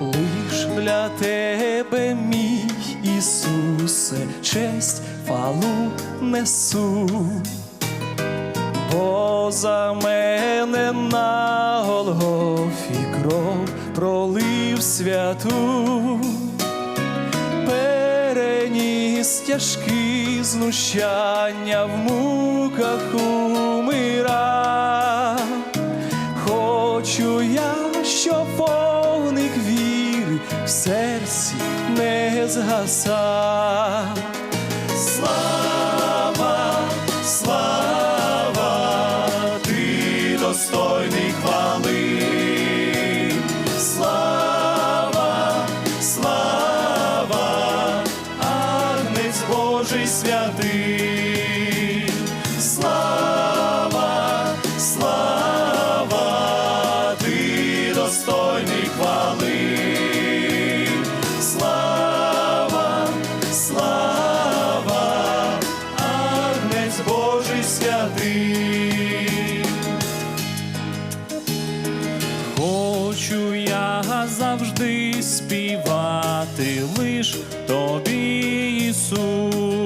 Лиш для тебе, мій Ісусе, честь хвалу несу, бо за мене на Голгофі кров пролив святу переніс тяжкі знущання в муках умира. Хочу я, щоб повник віри в серці не згасав. Святий. Слава, слава, ти достойний хвали. Слава, слава, Агнець Божий святий. Хочу я завжди співати лиш тобі, Ісус.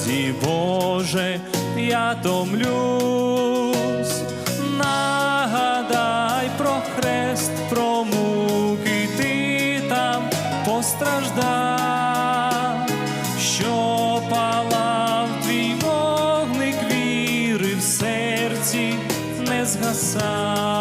Дорозі, Боже, я томлюсь. Нагадай про хрест, про муки ти там постраждав, що палав твій вогник віри в серці не згасав.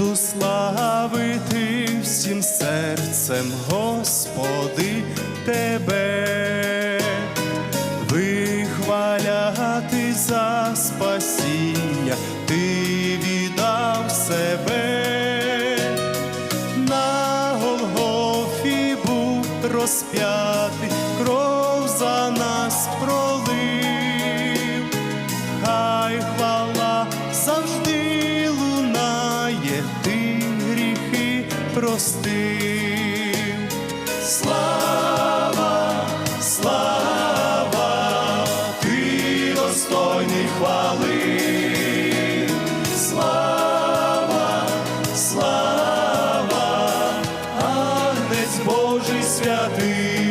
Буду славити всім серцем, Господи, Тебе, вихваляти за спасіння, Ти віддав себе, на Голгофі був розп'ятий, кров за нас пролив. Хай хвала завжди простив. Слава, слава, ти достойний хвали. Слава, слава, Агнець Божий святий.